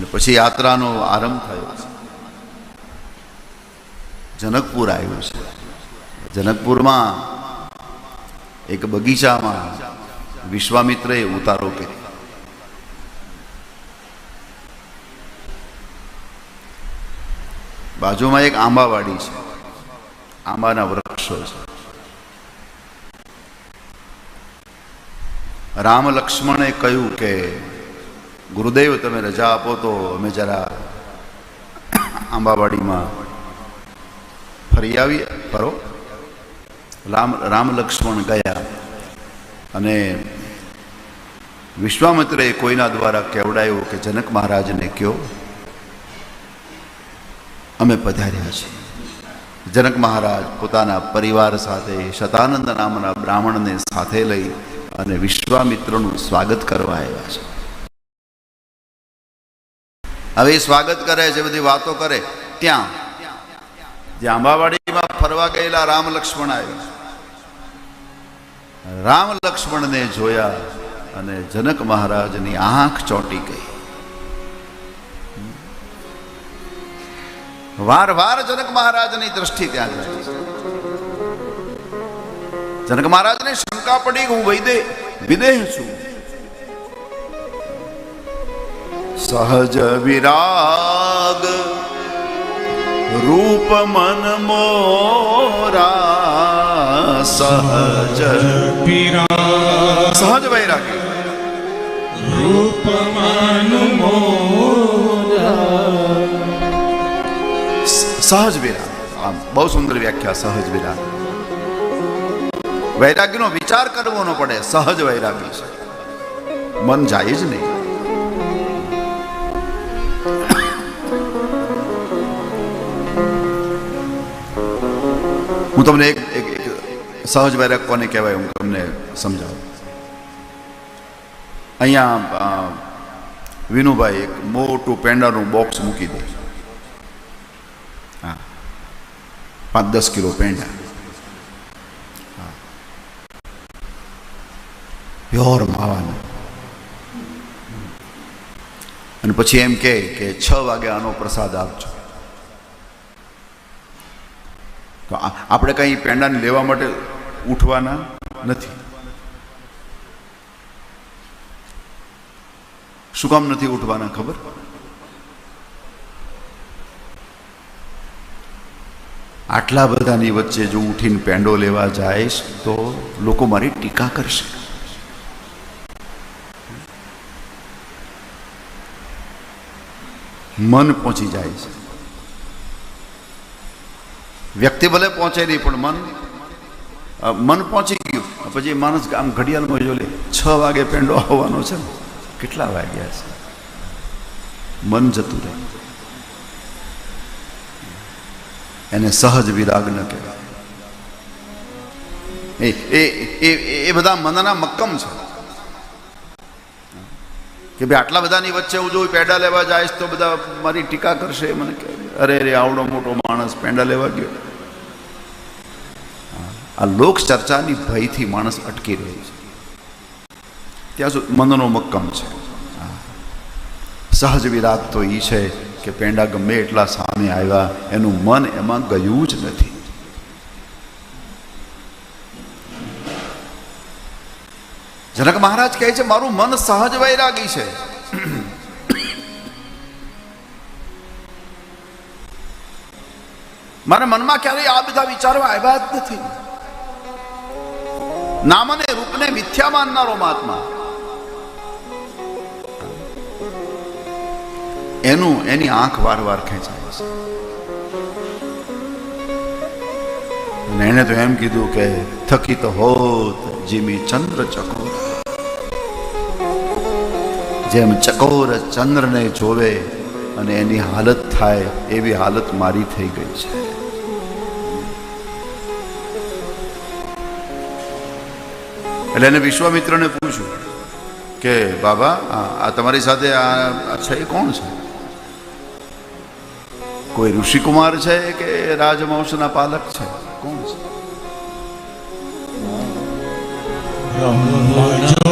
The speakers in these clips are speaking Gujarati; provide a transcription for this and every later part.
અને પછી યાત્રાનો આરંભ થયો. જનકપુર આવ્યું છે. જનકપુરમાં એક બગીચામાં વિશ્વામિત્રએ ઉતારો કર્યો. બાજુમાં એક આંબાવાડી છે. આંબાના વૃક્ષો છે. રામ લક્ષ્મણે કહ્યું કે ગુરુદેવ, તમે રજા આપો તો અમે જરા આંબાવાડીમાં ફરી આવીએ. ફરો. રામ રામ લક્ષ્મણ ગયા. અને વિશ્વામિત્રએ કોઈના દ્વારા કહેવડાયું કે જનક મહારાજને કહો અમે પધાર્યા છીએ. જનક મહારાજ પોતાના પરિવાર સાથે, શતાનંદ નામના બ્રાહ્મણને સાથે લઈ અને વિશ્વામિત્રનું સ્વાગત કરવા આવ્યા છે. હવે સ્વાગત કરે છે, બધી વાતો કરે. ત્યાં. જે આંબાવાડીમાં ફરવા ગયેલા રામ લક્ષ્મણ આવ્યા. રામ લક્ષ્મણને જોયા અને જનક મહારાજની આંખ ચોંટી ગઈ. વાર વાર જનક મહારાજની દ્રષ્ટિ ત્યાં જનક મહારાજને શંકા પડી હું વૈદે, વિદેહ છું? સહજ વિરાગ રૂપ મન મોરા સહજ વિરાગ સહજ વૈરાગી. રૂપમાનું સહજ વિરાગ. આમ બહુ સુંદર વ્યાખ્યા સહજ વિરાગ. વૈરાગ્યનો વિચાર કરવો પડે સહજ વૈરાગી છે. મન જાય જ નહીં. તમને એક સહજ વૈરાગ કોને કહેવાય હું તમને સમજાવું. અહીંયા વિનુભાઈ એક મોટું પેંડાનું બોક્સ મૂકી દે. હા. પાંચ દસ કિલો પેંડા. પ્યોર માવાનું. અને પછી એમ કે છ વાગે આનો પ્રસાદ આપજો. તો આપણે કંઈ પેંડાને લેવા માટે ઉઠવાના નથી. શું કામ નથી ઉઠવાના ખબર? આટલા બધાની વચ્ચે જો ઉઠીને પેંડો લેવા જાયશ તો લોકો મારી ટીકા કરશે. મન પહોંચી જાય છે. વ્યક્તિ ભલે પહોંચે નહીં પણ મન મન પહોંચી ગયું. પછી માણસ આમ ઘડિયાળમાં જો છ વાગે પેંડો આવવાનો છે. કેટલા વાગ્યા છે? મન જતું રહે. એને સહજ વિરાગ ન કહેવાય. એ એ એ બધા મનના મક્કમ છે. કે ભાઈ આટલા બધાની વચ્ચે હું જો પેડા લેવા જઈશ તો બધા મારી ટીકા કરશે? મને અરે રે આવડો મોટો માણસ પેંડા લેવા ગયો. આ લોક ચર્ચાની ભયથી માણસ અટકી રહ્યો છે. ત્યાં સુધી મનનો મક્કમ છે. સહજ વિરાગ તો એ છે કે પેંડા ગમે એટલા સામે આવ્યા, એનું મન એમાં ગયું જ નથી. જનક મહારાજ કહે છે, મારું મન સહજ વૈરાગી છે. મારા મનમાં ક્યારેય આ બધા વિચારો આવ્યા જ નથી. નામ અને રૂપને મિથ્યા માનનારો મહાત્મા. એનું એની આંખ વાર ખેંચાય છે. અને એણે તો એમ કીધું કે થકી તો હોત જીમી ચંદ્ર ચકોર. જેમ ચકોર ચંદ્રને જોવે અને એની હાલત થાય એવી હાલત મારી થઈ ગઈ છે. એટલે એને વિશ્વામિત્રને પૂછ્યું કે, બાબા, આ તમારી સાથે આ છે? એ કોણ છે? કોઈ ઋષિકુમાર છે કે રાજવંશના પાલક છે? કોણ છે? બ્રહ્મજો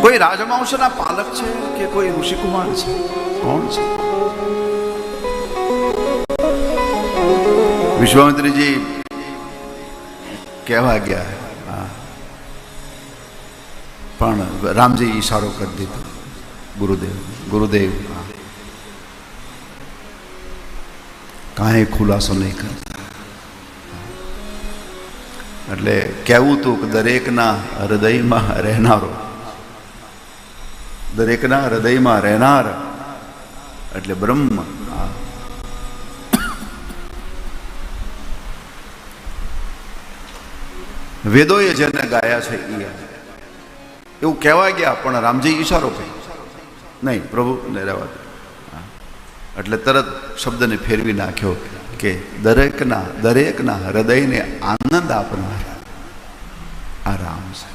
કોઈ રાજવંશના પાલક છે કે કોઈ ઋષિકુમાર છે? કોણ છે? વિશ્વામિત્રજી કહેવા ગયા. હા. પણ રામજી ઈશારો કરી દીધો ગુરુદેવ ગુરુદેવ. કાંઈ ખુલાસો નહીં કરતા એટલે કહેવું તું કે દરેકના હૃદયમાં રહેનારો, દરેકના હૃદયમાં રહેનાર, એટલે બ્રહ્મ. વેદોએ જેને ગાયા છે એ એવું કહેવા ગયા પણ રામજી ઈશારો કર્યો નહીં, પ્રભુ, ને રહેવા દે. એટલે તરત શબ્દને ફેરવી નાખ્યો કે દરેકના દરેકના હૃદયને આનંદ આપનાર આ રામ છે.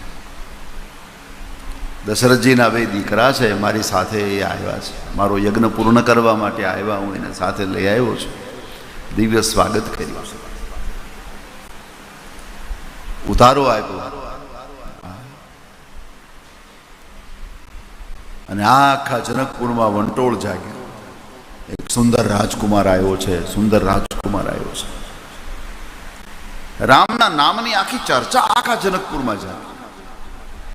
દશરથજીના બે દીકરા છે, મારી સાથે એ આવ્યા છે. મારો યજ્ઞ પૂર્ણ કરવા માટે આવ્યા હું એને સાથે લઈ આવ્યો છું. દિવ્ય સ્વાગત કર્યું છે. ઉતારો આપ્યો. અને આખા જનકપુરમાં વંટોળ જાગ્યો. એક સુંદર રાજકુમાર આવ્યો છે, સુંદર રાજકુમાર આવ્યો છે. રામના નામની આખી ચર્ચા આખા જનકપુરમાં જાગી